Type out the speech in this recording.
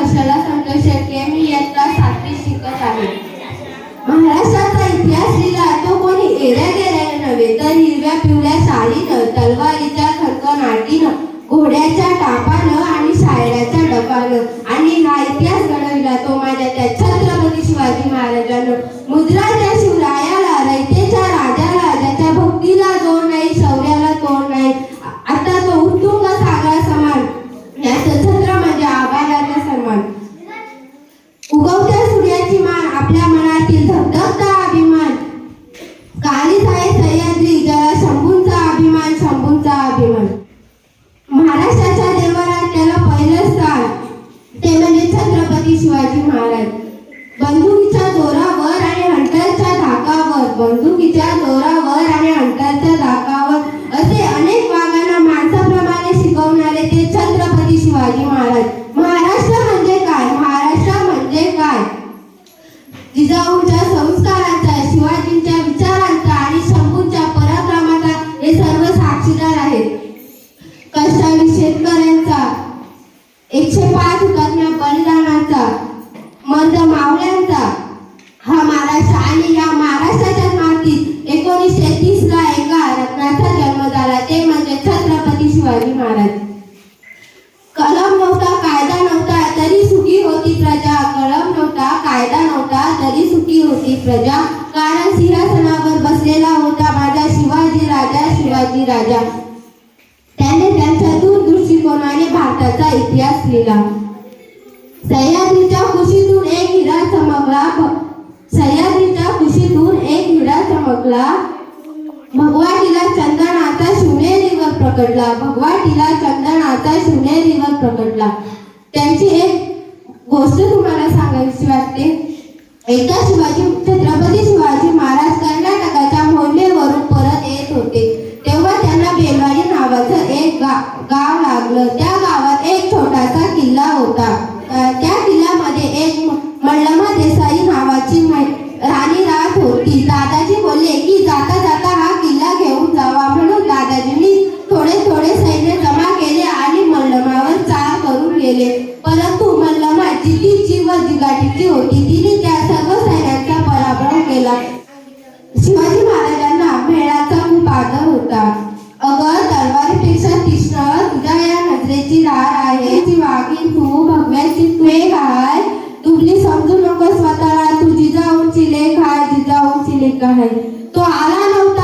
हर्षला संतोष शेळके मी इयत्ता सातवी शिकत आहे. महाराष्ट्राचा इतिहास लिहिला तो कोणी एऱ्या गेल्याने नव्हे तर हिरव्या पिवळ्या साडीनं तलवारीच्या खडकनाटीनं घोड्याच्या टापानं आणि शायराच्या डबानं आणि हा इतिहास घडविला तो माझ्या त्या छत्रपती शिवाजी महाराजांना. मुद्रा त्या छत्रपती शिवाजी महाराज. बंदुकीच्या जोरावर आणि हंटरच्या धाकावर बंदुकीच्या जोरावर आणि हंटरच्या धाकावर असे अनेक वागांना माणसाप्रमाणे शिकवणारे ते छत्रपती शिवाजी महाराज. महाराष्ट्र म्हणजे काय? महाराष्ट्र म्हणजे काय? जिजाऊंच्या संस्कारांचा शिवाजींच्या विचारांचा आणि शंभूंच्या पराक्रमाचा हे सर्व साक्षीदार आहेत. कष्टाळी शेतकऱ्यांचा एकशे पाच हुतात्म्या बलिदानाचा मर्द मावळ्यांचा हा महाराष्ट्र आणि या महाराष्ट्राच्या मातीत एकोणीसशे तीस ला एका रत्नाचा जन्म झाला. ते म्हणजे छत्रपती शिवाजी महाराज. कलम नव्हता कायदा नव्हता तरी सुखी होती प्रजा. कलम नव्हता कायदा नव्हता तरी सुखी होती प्रजा. कारण सिंहासनावर बसलेला होता माझा शिवाजी राजा शिवाजी राजा. त्याने त्यांच्या दूरदृष्टिकोनाने भारताचा इतिहास लिहिला. सह्याद्रीच्या कुशीतून एक हिरा चमकला. हिरा चमकला चंदन आता शिवनेरीवर प्रकटला. भगवाटीला आता शिवनेरीवर प्रकटला. त्यांची एक गोष्ट तुम्हाला सांगायची वाटते. एकदा शिवाजी छत्रपती शिवाजी महाराज कर्नाटकाच्या मोहिमेवरून परत येत होते. तेव्हा त्यांना बेलवाडी नावाचं एक गा, गाव लागलं. त्या गावात एक छोटासा किल्ला होता. त्या किल्ल्यामध्ये गेले परंतु मला माझी ती जीव जिगाटीची होती. तिने त्या सर्व सैन्याचा पराभव केला. शिवाजी महाराजांना मेळाचा खूप आदर होता. अगं तलवारीपेक्षा तीक्ष्ण तुझ्या या नजरेची धार आहे. ती वाघीन तू भगव्याची तुझे काय? दुबली समजू नको स्वतःला. तू जिजाऊंची लेख आहे जिजाऊंची लेख आहे तो आला नव्हता.